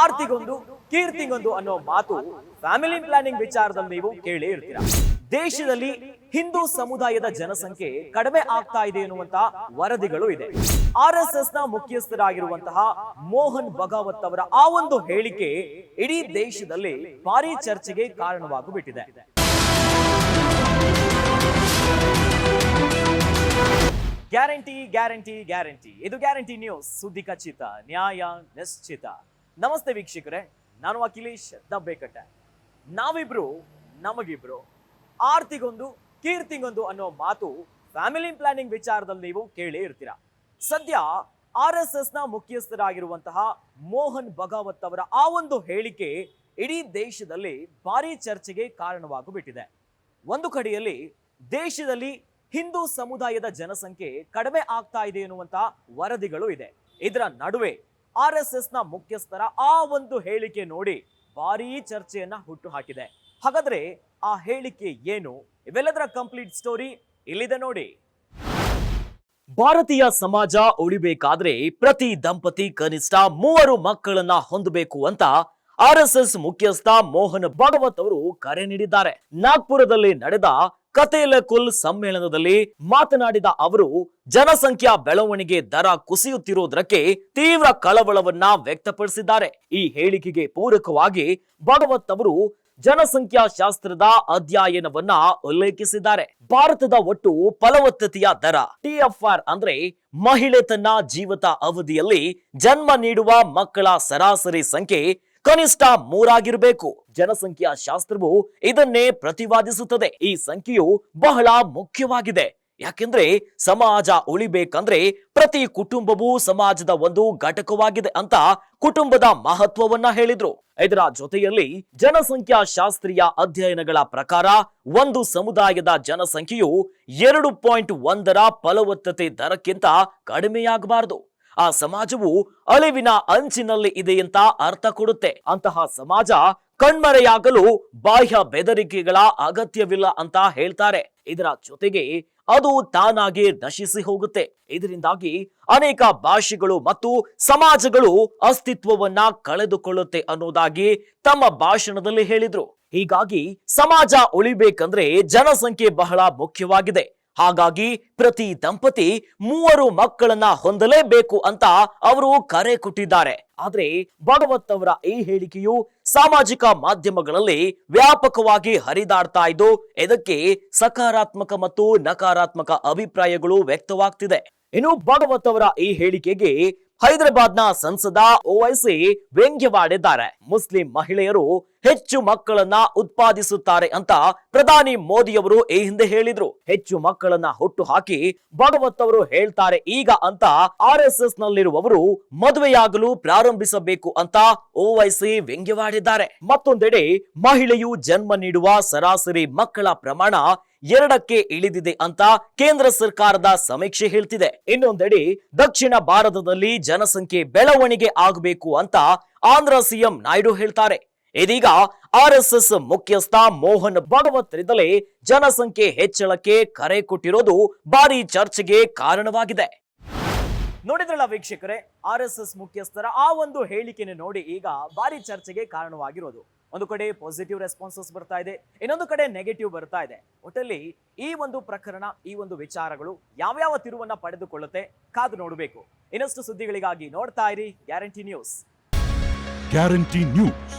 ಆರ್ತಿಗೊಂದು, ಕೀರ್ತಿಗೊಂದು ಅನ್ನೋ ಮಾತು family planning ವಿಚಾರದಲ್ಲಿ ನೀವು ಕೇಳೇ ಇರ್ತೀರ? ದೇಶದಲ್ಲಿ ಹಿಂದೂ ಸಮುದಾಯದ ಜನಸಂಖ್ಯೆ ಕಡಿಮೆ ಆಗ್ತಾ ಇದೆ ಎನ್ನುವಂತಹ ವರದಿಗಳು ಇದೆ. ಆರ್ ಎಸ್ ಎಸ್ನ ಮುಖ್ಯಸ್ಥರಾಗಿರುವಂತಹ ಮೋಹನ್ ಭಗವತ್ ಅವರ ಆ ಒಂದು ಹೇಳಿಕೆ ಇಡೀ ದೇಶದಲ್ಲಿ ಭಾರಿ ಚರ್ಚೆಗೆ ಕಾರಣವಾಗುಬಿಟ್ಟಿದೆ. Guarantee guarantee guarantee. ಇದು ಗ್ಯಾರಂಟಿ ನ್ಯೂಸ್. ಸುದ್ದಿ ಖಚಿತ, ನ್ಯಾಯ ನಿಶ್ಚಿತ. ನಮಸ್ತೆ ವೀಕ್ಷಕರೇ, ನಾನು ಅಖಿಲೇಶ್ ದಬ್ಬೇಕಟ್ಟ ನಾವಿಬ್ರು, ನಮಗಿಬ್ರು, ಆರ್ತಿಗೊಂದು, ಕೀರ್ತಿಗೊಂದು ಅನ್ನೋ ಮಾತು ಫ್ಯಾಮಿಲಿ ಪ್ಲಾನಿಂಗ್ ವಿಚಾರದಲ್ಲಿ ನೀವು ಕೇಳೇ ಇರ್ತೀರ. ಸದ್ಯ ಆರ್ ಎಸ್ ಎಸ್ನ ಮುಖ್ಯಸ್ಥರಾಗಿರುವಂತಹ ಮೋಹನ್ ಭಗವತ್ ಅವರ ಆ ಒಂದು ಹೇಳಿಕೆ ಇಡೀ ದೇಶದಲ್ಲಿ ಭಾರಿ ಚರ್ಚೆಗೆ ಕಾರಣವಾಗುಬಿಟ್ಟಿದೆ. ಒಂದು ಕಡೆಯಲ್ಲಿ ದೇಶದಲ್ಲಿ ಹಿಂದೂ ಸಮುದಾಯದ ಜನಸಂಖ್ಯೆ ಕಡಿಮೆ ಆಗ್ತಾ ಇದೆ ಎನ್ನುವಂತಹ ವರದಿಗಳು ಇದೆ. ಇದರ ನಡುವೆ ಆರ್ ಎಸ್ ಎಸ್ನ ಮುಖ್ಯಸ್ಥರ ಆ ಒಂದು ಹೇಳಿಕೆ ನೋಡಿ ಭಾರೀ ಚರ್ಚೆಯನ್ನ ಹುಟ್ಟು ಹಾಕಿದೆ ಹಾಗಾದ್ರೆ ಆ ಹೇಳಿಕೆ ಏನು? ಇವೆಲ್ಲದರ ಕಂಪ್ಲೀಟ್ ಸ್ಟೋರಿ ಇಲ್ಲಿದೆ ನೋಡಿ. ಭಾರತೀಯ ಸಮಾಜ ಉಳಿಬೇಕಾದ್ರೆ ಪ್ರತಿ ದಂಪತಿ ಕನಿಷ್ಠ ಮೂವರು ಮಕ್ಕಳನ್ನ ಹೊಂದಬೇಕು ಅಂತ ಆರ್ ಎಸ್ ಎಸ್ ಮುಖ್ಯಸ್ಥ ಮೋಹನ್ ಭಾಗವತ್ ಅವರು ಕರೆ ನೀಡಿದ್ದಾರೆ. ನಾಗ್ಪುರದಲ್ಲಿ ನಡೆದ ಕಥೇಲ ಸಮ್ಮೇಳನದಲ್ಲಿ ಮಾತನಾಡಿದ ಅವರು, ಜನಸಂಖ್ಯಾ ಬೆಳವಣಿಗೆ ದರ ಕುಸಿಯುತ್ತಿರುವುದಕ್ಕೆ ತೀವ್ರ ಕಳವಳವನ್ನ ವ್ಯಕ್ತಪಡಿಸಿದ್ದಾರೆ. ಈ ಹೇಳಿಕೆಗೆ ಪೂರಕವಾಗಿ ಭಗವತ್ ಅವರು ಜನಸಂಖ್ಯಾ ಶಾಸ್ತ್ರದ ಅಧ್ಯಯನವನ್ನ ಉಲ್ಲೇಖಿಸಿದ್ದಾರೆ. ಭಾರತದ ಒಟ್ಟು ಫಲವತ್ತತೆಯ ದರ ಟಿಎಫ್ಆರ್ ಅಂದ್ರೆ ಮಹಿಳೆ ತನ್ನ ಜೀವಿತ ಅವಧಿಯಲ್ಲಿ ಜನ್ಮ ನೀಡುವ ಮಕ್ಕಳ ಸರಾಸರಿ ಸಂಖ್ಯೆ ಕನಿಷ್ಠ ಮೂರಾಗಿರಬೇಕು. ಜನಸಂಖ್ಯಾ ಶಾಸ್ತ್ರವು ಇದನ್ನೇ ಪ್ರತಿಪಾದಿಸುತ್ತದೆ ಈ ಸಂಖ್ಯೆಯು ಬಹಳ ಮುಖ್ಯವಾಗಿದೆ. ಯಾಕೆಂದ್ರೆ ಸಮಾಜ ಉಳಿಬೇಕಂದ್ರೆ ಪ್ರತಿ ಕುಟುಂಬವೂ ಸಮಾಜದ ಒಂದು ಘಟಕವಾಗಿದೆ ಅಂತ ಕುಟುಂಬದ ಮಹತ್ವವನ್ನ ಹೇಳಿದ್ರು. ಇದರ ಜೊತೆಯಲ್ಲಿ ಜನಸಂಖ್ಯಾ ಶಾಸ್ತ್ರೀಯ ಅಧ್ಯಯನಗಳ ಪ್ರಕಾರ ಒಂದು ಸಮುದಾಯದ ಜನಸಂಖ್ಯೆಯು ಎರಡು ಪಾಯಿಂಟ್ ಒಂದರ ಫಲವತ್ತತೆ ದರಕ್ಕಿಂತ ಕಡಿಮೆಯಾಗಬಾರದು. ಆ ಸಮಾಜವು ಅಳಿವಿನ ಅಂಚಿನಲ್ಲಿ ಇದೆ ಅಂತ ಅರ್ಥ ಕೊಡುತ್ತೆ. ಅಂತಹ ಸಮಾಜ ಕಣ್ಮರೆಯಾಗಲು ಬಾಹ್ಯ ಬೆದರಿಕೆಗಳ ಅಗತ್ಯವಿಲ್ಲ ಅಂತ ಹೇಳ್ತಾರೆ. ಇದರ ಜೊತೆಗೆ ಅದು ತಾನಾಗಿ ನಶಿಸಿ ಹೋಗುತ್ತೆ. ಇದರಿಂದಾಗಿ ಅನೇಕ ಭಾಷೆಗಳು ಮತ್ತು ಸಮಾಜಗಳು ಅಸ್ತಿತ್ವವನ್ನ ಕಳೆದುಕೊಳ್ಳುತ್ತೆ ಅನ್ನೋದಾಗಿ ತಮ್ಮ ಭಾಷಣದಲ್ಲಿ ಹೇಳಿದ್ರು. ಹೀಗಾಗಿ ಸಮಾಜ ಉಳಿಬೇಕಂದ್ರೆ ಜನಸಂಖ್ಯೆ ಬಹಳ ಮುಖ್ಯವಾಗಿದೆ. ಹಾಗಾಗಿ ಪ್ರತಿ ದಂಪತಿ ಮೂವರು ಮಕ್ಕಳನ್ನ ಹೊಂದಲೇಬೇಕು ಅಂತ ಅವರು ಕರೆ ಕೊಟ್ಟಿದ್ದಾರೆ. ಆದ್ರೆ ಭಗವತ್ ಅವರ ಈ ಹೇಳಿಕೆಯು ಸಾಮಾಜಿಕ ಮಾಧ್ಯಮಗಳಲ್ಲಿ ವ್ಯಾಪಕವಾಗಿ ಹರಿದಾಡ್ತಾ ಇದ್ದು, ಇದಕ್ಕೆ ಸಕಾರಾತ್ಮಕ ಮತ್ತು ನಕಾರಾತ್ಮಕ ಅಭಿಪ್ರಾಯಗಳು ವ್ಯಕ್ತವಾಗ್ತಿದೆ. ಇನ್ನು ಭಗವತ್ ಅವರ ಈ ಹೇಳಿಕೆಗೆ ಹೈದರಾಬಾದ್ನ ಸಂಸದ ಓವೈಸಿ ವ್ಯಂಗ್ಯವಾಡಿದ್ದಾರೆ. ಮುಸ್ಲಿಂ ಮಹಿಳೆಯರು ಹೆಚ್ಚು ಮಕ್ಕಳನ್ನ ಉತ್ಪಾದಿಸುತ್ತಾರೆ ಅಂತ ಪ್ರಧಾನಿ ಮೋದಿಯವರು ಈ ಹಿಂದೆ ಹೇಳಿದ್ರು. ಹೆಚ್ಚು ಮಕ್ಕಳನ್ನ ಹುಟ್ಟು ಹಾಕಿ ಭಗವತ್ ಅವರು ಹೇಳ್ತಾರೆ ಈಗ ಅಂತ ಆರ್ ಎಸ್ ಎಸ್ ನಲ್ಲಿರುವವರು ಮದುವೆಯಾಗಲು ಪ್ರಾರಂಭಿಸಬೇಕು ಅಂತ ಓವೈಸಿ ವ್ಯಂಗ್ಯವಾಡಿದ್ದಾರೆ. ಮತ್ತೊಂದೆಡೆ ಮಹಿಳೆಯು ಜನ್ಮ ನೀಡುವ ಸರಾಸರಿ ಮಕ್ಕಳ ಪ್ರಮಾಣ ಎರಡಕ್ಕೆ ಇಳಿದಿದೆ ಅಂತ ಕೇಂದ್ರ ಸರ್ಕಾರದ ಸಮೀಕ್ಷೆ ಹೇಳ್ತಿದೆ. ಇನ್ನೊಂದೆಡೆ ದಕ್ಷಿಣ ಭಾರತದಲ್ಲಿ ಜನಸಂಖ್ಯೆ ಬೆಳವಣಿಗೆ ಆಗಬೇಕು ಅಂತ ಆಂಧ್ರ ಸಿಎಂ ನಾಯ್ಡು ಹೇಳ್ತಾರೆ. ಇದೀಗ ಆರ್ ಎಸ್ ಎಸ್ ಮುಖ್ಯಸ್ಥ ಮೋಹನ್ ಭಗವತ್ರಿಂದಲೇ ಜನಸಂಖ್ಯೆ ಹೆಚ್ಚಳಕ್ಕೆ ಕರೆ ಕೊಟ್ಟಿರೋದು ಭಾರಿ ಚರ್ಚೆಗೆ ಕಾರಣವಾಗಿದೆ. ನೋಡಿದ್ರಲ್ಲ ವೀಕ್ಷಕರೇ, ಆರ್ ಎಸ್ ಎಸ್ ಮುಖ್ಯಸ್ಥರ ಆ ಒಂದು ಹೇಳಿಕೆಯನ್ನು ನೋಡಿ ಈಗ ಭಾರಿ ಚರ್ಚೆಗೆ ಕಾರಣವಾಗಿರೋದು. ಒಂದು ಕಡೆ ಪಾಸಿಟಿವ್ ರೆಸ್ಪಾನ್ಸಸ್ ಬರ್ತಾ ಇದೆ, ಇನ್ನೊಂದು ಕಡೆ ನೆಗೆಟಿವ್ ಬರ್ತಾ ಇದೆ. ಒಟ್ಟಲ್ಲಿ ಈ ಒಂದು ಪ್ರಕರಣ, ಈ ಒಂದು ವಿಚಾರಗಳು ಯಾವ್ಯಾವ ತಿರುವನ್ನ ಪಡೆದುಕೊಳ್ಳುತ್ತೆ ಕಾದು ನೋಡಬೇಕು. ಇನ್ನಷ್ಟು ಸುದ್ದಿಗಳಿಗಾಗಿ ನೋಡ್ತಾ ಇರಿ, ಗ್ಯಾರಂಟಿ ನ್ಯೂಸ್. Guarantee news.